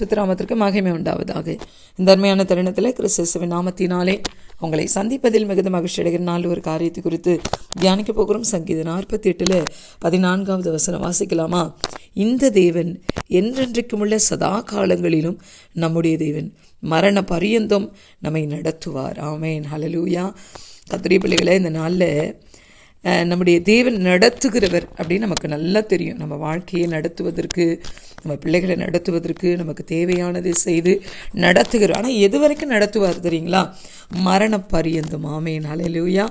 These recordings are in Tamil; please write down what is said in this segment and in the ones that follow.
சுத்திராமத்திற்கு மகிமை உண்டாவதாக. இந்த அருமையான தருணத்தில் கிறிஸ்துவின் நாமத்தினாலே உங்களை சந்திப்பதில் மிகுந்த மகிழ்ச்சி அடைகிற நாள் ஒரு காரியத்தை குறித்து தியானிக்க போகிறோம். சங்கீதம் நாற்பத்தி எட்டில் பதினான்காவது வசனம் வாசிக்கலாமா? இந்த தேவன் என்றென்றைக்கும் உள்ள சதா காலங்களிலும் நம்முடைய தேவன் மரண பரியந்தம் நம்மை நடத்துவார். ஆமேன். ஹலலூயா கத்திரி பிள்ளைகளை இந்த நாளில் நம்முடைய தேவன் நடத்துகிறவர் அப்படின்னு நமக்கு நல்லா தெரியும். நம்ம வாழ்க்கையை நடத்துவதற்கு நம்ம பிள்ளைகளை நடத்துவதற்கு நமக்கு தேவையானதை செய்து நடத்துகிறோம் ஆனால் எது வரைக்கும் நடத்துவார் தெரியுங்களா? மரண பரியந்தம். ஆமேன். அலையிலூயா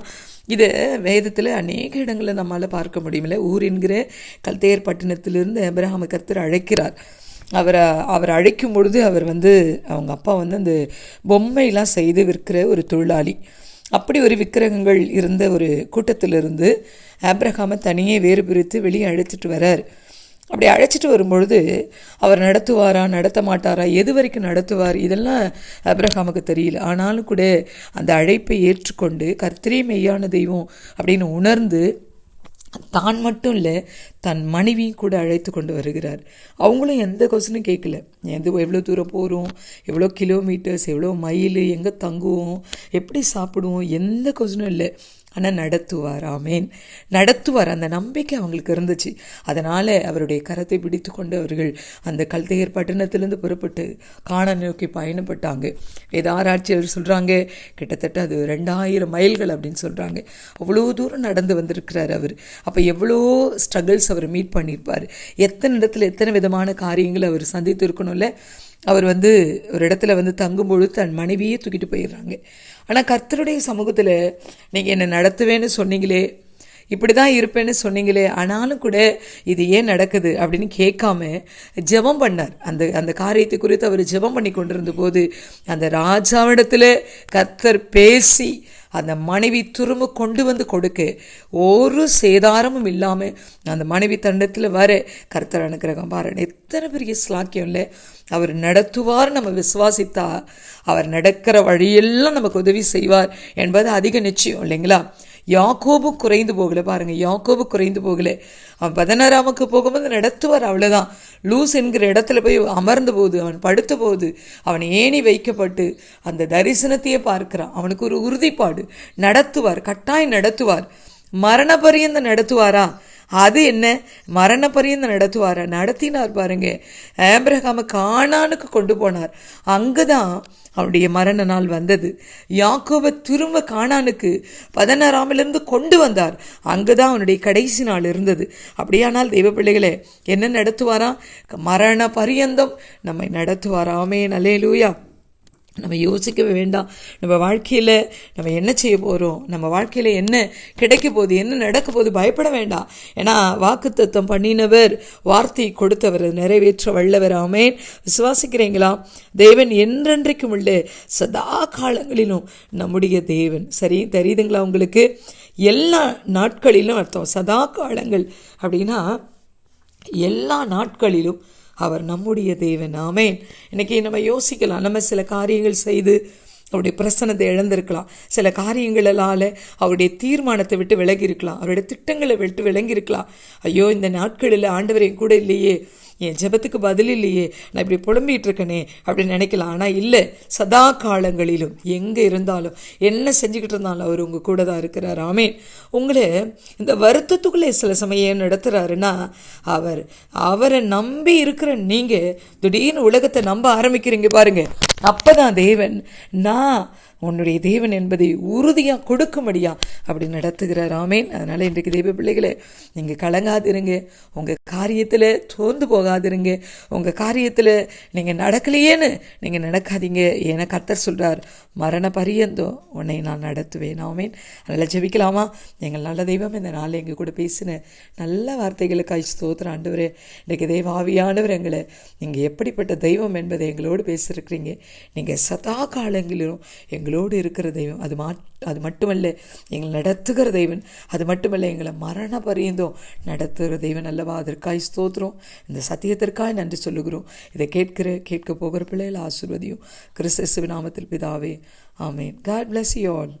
இது வேதத்தில் அநேக இடங்களில் நம்மளால் பார்க்க முடியுமில்ல. ஊர் என்கிற கல்தேர் பட்டினத்திலிருந்து அபிரஹாம கர்த்தர் அழைக்கிறார். அவரை அவர் அழைக்கும் பொழுது அவர் வந்து அவங்க அப்பா வந்து அந்த பொம்மையெல்லாம் செய்து விற்கிற ஒரு தொழிலாளி. அப்படி ஒரு விக்கிரகங்கள் இருந்த ஒரு கூட்டத்திலிருந்து ஆப்ரஹாமை தனியே வேறு பிரித்து வெளியே அழைச்சிட்டு வரார். அப்படி அழைச்சிட்டு வரும்பொழுது அவர் நடத்துவாரா நடத்த மாட்டாரா எது வரைக்கும் நடத்துவார் இதெல்லாம் அப்ரஹாமுக்கு தெரியல. ஆனாலும் கூட அந்த அழைப்பை ஏற்றுக்கொண்டு கர்த்தரே மெய்யான தெய்வம் அப்படின்னு உணர்ந்து தான் மட்டும் இல்லை தன் மனைவியும் கூட அழைத்து கொண்டு வருகிறார். அவங்களும் எந்த கொஸ்டினும் கேட்கல எது எவ்வளோ தூரம் போகிறோம் எவ்வளோ கிலோமீட்டர்ஸ் எவ்வளோ மைல் எங்கே தங்குவோம்? எப்படி சாப்பிடுவோம்? எந்த கொஸ்டினும் இல்லை. ஆனால் நடத்துவார். ஆமேன். நடத்துவார். அந்த நம்பிக்கை அவங்களுக்கு இருந்துச்சு. அதனால் அவருடைய கரத்தை பிடித்து கொண்டு அவர்கள் அந்த கல்தையர் பட்டணத்திலேருந்து புறப்பட்டு காண நோக்கி பயணப்பட்டாங்க. ஏதாராய்ச்சியர் சொல்கிறாங்க கிட்டத்தட்ட அது ரெண்டாயிரம் மைல்கள் அப்படின்னு சொல்கிறாங்க அவ்வளோ தூரம் நடந்து வந்திருக்கிறார் அவர். அப்போ எவ்வளோ ஸ்ட்ரகிள்ஸ் அவர் மீட் பண்ணியிருப்பார். எத்தனை இடத்துல எத்தனை விதமான காரியங்களை அவர் சந்தித்து இருக்கணும்ல அவர் வந்து ஒரு இடத்துல வந்து தங்கும்பொழுது தன் மனைவியே தூக்கிட்டு போயிடுறாங்க. ஆனால் கர்த்தருடைய சமூகத்தில் நீங்கள் என்னை நடத்துவேன்னு சொன்னீங்களே இப்படி தான் இருப்பேன்னு சொன்னீங்களே ஆனாலும் கூட இது ஏன் நடக்குது அப்படின்னு கேட்காம ஜெபம் பண்ணார். அந்த அந்த காரியத்தை குறித்து அவர் ஜெபம் பண்ணி கொண்டிருந்த போது அந்த ராஜாவிடத்தில் கர்த்தர் பேசி அந்த மனைவி திரும்ப கொண்டு வந்து கொடுக்க ஒரு சேதாரமும் இல்லாமல் அந்த மனைவி தண்டத்தில் வர கர்த்தர் அனுக்கிரகம் பாருங்க. எத்தனை பெரிய ஸ்லாக்கியம் இல்லை? அவர் நடத்துவார் நம்ம விசுவாசித்தா அவர் நடக்கிற வழியெல்லாம் நமக்கு உதவி செய்வார் என்பது அதிக நிச்சயம் இல்லைங்களா? யாக்கோபு குறைந்து போகல பாருங்கள் யாக்கோபு குறைந்து போகல. அவன் பதினாறாமுக்கு போகும்போது நடத்துவார் அவ்வளோதான் லூஸ் என்கிற இடத்துல போய் அமர்ந்த போது அவன் படுத்த போது அவன் ஏணி வைக்கப்பட்டு அந்த தரிசனத்தையே பார்க்கிறான். அவனுக்கு ஒரு உறுதிப்பாடு. நடத்துவார் கட்டாயம் நடத்துவார். மரண பரியந்த நடத்துவாரா? அது என்ன? மரண பரியந்தம் நடத்துவாரா? நடத்தினார் பாருங்க. ஆபிரகாம காணானுக்கு கொண்டு போனார். அங்கே தான் அவனுடைய மரண நாள் வந்தது. யாக்கோவை திரும்ப காணானுக்கு பதினாறாமிலிருந்து கொண்டு வந்தார். அங்கே தான் அவனுடைய கடைசி நாள் இருந்தது. அப்படியானால் தெய்வ பிள்ளைகளே என்ன நடத்துவாரா? மரண பரியந்தம் நம்மை நடத்துவாராமே நலே லூயா நம்ம யோசிக்கவே வேண்டாம். நம்ம வாழ்க்கையில் நம்ம என்ன செய்ய போகிறோம் நம்ம வாழ்க்கையில் என்ன கிடைக்க போகுது? என்ன நடக்க போகுது? பயப்பட வேண்டாம். ஏன்னா வாக்குத்தத்தம் பண்ணினவர் வார்த்தை கொடுத்தவர் நிறைவேற்ற வல்லவர். ஆமேன். விசுவாசிக்கிறீங்களா? தேவன் என்றென்றைக்கும் உள்ள சதா காலங்களிலும் நம்முடைய தேவன். சரி தெரியுதுங்களா உங்களுக்கு? எல்லா நாட்களிலும் அர்த்தம். சதா காலங்கள் அப்படின்னா எல்லா நாட்களிலும் அவர் நம்முடைய தேவன். ஆமேன். இன்னைக்கு நம்ம யோசிக்கலாம். நம்ம சில காரியங்கள் செய்து அவருடைய பிரசனத்தை இழந்திருக்கலாம். சில காரியங்களால் அவருடைய தீர்மானத்தை விட்டு விலகி இருக்கலாம் அவருடைய திட்டங்களை விட்டு விலகி இருக்கலாம் ஐயோ இந்த நாட்களில் ஆண்டவரையும் கூட இல்லையே. என் ஜெபத்துக்கு பதில் இல்லையே. நான் இப்படி புலம்பிகிட்டு இருக்கனே அப்படின்னு நினைக்கலாம். ஆனால் இல்லை சதா காலங்களிலும் எங்கே இருந்தாலும் என்ன செஞ்சுக்கிட்டு இருந்தாலும் அவர் உங்கள் கூட தான் இருக்கிறார். ஆமேன். உங்களை இந்த வருத்தத்துக்குள்ளே சில சமயம் நடத்துகிறாருன்னா அவர் அவரை நம்பி இருக்கிற நீங்கள் திடீர்னு உலகத்தை நம்ப ஆரம்பிக்கிறீங்க பாருங்க. அப்பதான் தேவன் நான் உன்னுடைய தேவன் என்பதை உறுதியாக கொடுக்கும்படியா அப்படி நடத்துகிறார். ஆமேன். அதனால் இன்றைக்கு தெய்வ பிள்ளைகளே நீங்கள் கலங்காதிருங்க. உங்கள் காரியத்தில் தோர்ந்து போகாதிருங்க. உங்கள் காரியத்தில் நீங்கள் நடக்கலையேன்னு நீங்கள் நடக்காதீங்க. ஏன்னா கர்த்தர் சொல்கிறார் மரண பரியந்தம் உன்னை நான் நடத்துவேன். ஆமேன். அதனால் ஜெபிக்கலாமா? எங்கள் நல்ல தெய்வம் இந்த நாளில் எங்கள் கூட பேசின நல்ல வார்த்தைகளுக்காய் ஸ்தோத்திரம். ஆண்டவர் இன்றைக்கு தெய்வ ஆவியானவர் எங்களை நீங்கள் எப்படிப்பட்ட தெய்வம் என்பதை எங்களோடு பேசியிருக்கிறீங்க. நீங்கள் சதா காலங்களிலும் எங்களோடு இருக்கிற தெய்வம். அது மா அது மட்டுமல்ல எங்களை நடத்துகிற தெய்வன். அது மட்டுமல்ல எங்களை மரண பரியந்தோம் நடத்துகிற தெய்வன் அல்லவா? அதற்காய் ஸ்தோத்திரம். இந்த சத்தியத்திற்காய் நன்றி சொல்லுகிறோம். இதை கேட்கிற கேட்க போகிற பிள்ளைகள் ஆசிர்வதியும் கிறிஸ்து நாமத்தில் பிதாவே. ஆமேன். God bless you all